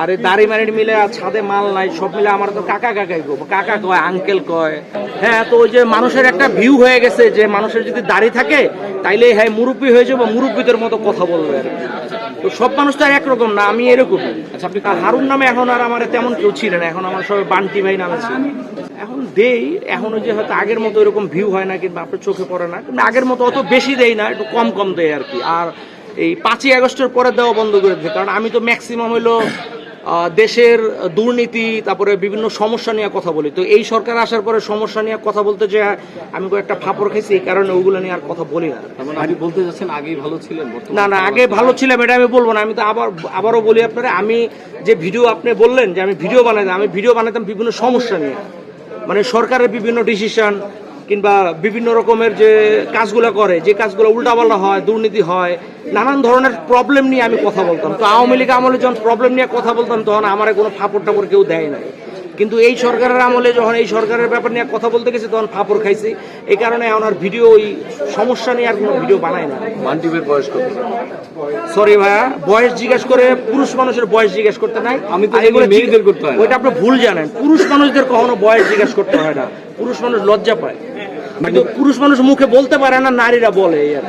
আর এই দাড়ি মারি মিলে আর ছাদে মাল নাই সব মিলে আমার তো কাকা কাকাই গো। কাকা কয় আঙ্কেল কয়। হ্যাঁ তো ওই যে মানুষের একটা ভিউ হয়ে গেছে যে মানুষের যদি দাড়ি থাকে তাইলে হ্যাঁ মুরব্বী হয়ে যাব মুরব্বীদের মতো কথা বলবে। তো সব মানুষ তো আর একরকম না আমি এরকম। আচ্ছা আপনি হারুন নামে এখন আর আমার তেমন কেউ ছিলেন এখন আমার সবাই বান্টি ভাই নামে ছিল এখন দেই এখন ওই যে হয়তো আগের মতো এরকম ভিউ হয় না কিংবা আপনার চোখে পড়ে না কিন্তু আগের মতো অত বেশি দেই না একটু কম কম দেয় আর কি। আর এই পাঁচই আগস্টের পরে দেওয়া বন্ধ করে দিতে কারণ আমি তো ম্যাক্সিমাম হইল দেশের দুর্নীতি তারপরে বিভিন্ন সমস্যা নিয়ে কথা বলি। তো এই সরকার আসার পরে সমস্যা নিয়ে কথা বলতে যে আমি কয়েকটা ফাপড় খাইছি এই কারণে ওগুলো নিয়ে আর কথা বলি না। মানে আপনি বলতে যাচ্ছেন আগেই ভালো ছিলেন না না আগে ভালো ছিলাম এটা আমি বলব না। আমি তো আবার আবারও বলি আপনারা আমি যে ভিডিও আপনি বললেন যে আমি ভিডিও বানাইতাম আমি ভিডিও বানাতাম বিভিন্ন সমস্যা নিয়ে। মানে সরকারের বিভিন্ন ডিসিশন কিংবা বিভিন্ন রকমের যে কাজগুলো করে, যে কাজগুলো উল্টাপাল্টা হয়, দুর্নীতি হয়, নানান ধরনের প্রবলেম নিয়ে আমি কথা বলতাম। তো আওয়ামী লীগ আমলে যখন প্রবলেম নিয়ে কথা বলতাম, তখন আমার কোনো ফাপড় টাপড় কেউ দেয় নাই। কিন্তু এই সরকারের আমলে যখন এই সরকারের ব্যাপার নিয়ে কথা বলতে গেছি তখন ফাপড় খাইছি। এই কারণে আমার ভিডিও ওই সমস্যা নিয়ে আর কোনো ভিডিও বানায় না। মান্টিভের বয়স কত? সরি ভাইয়া বয়স জিজ্ঞেস করে পুরুষ মানুষের বয়স জিজ্ঞেস করতে নাই। আমি তো এগুলো মেয়েদের করতে হয় ওইটা আপনি ভুল জানেন। পুরুষ মানুষদের কখনো বয়স জিজ্ঞেস করতে হয় না। পুরুষ মানুষ লজ্জা পায়। কিন্তু পুরুষ মানুষ মুখে বলতে পারে না নারীরা বলে এই আর।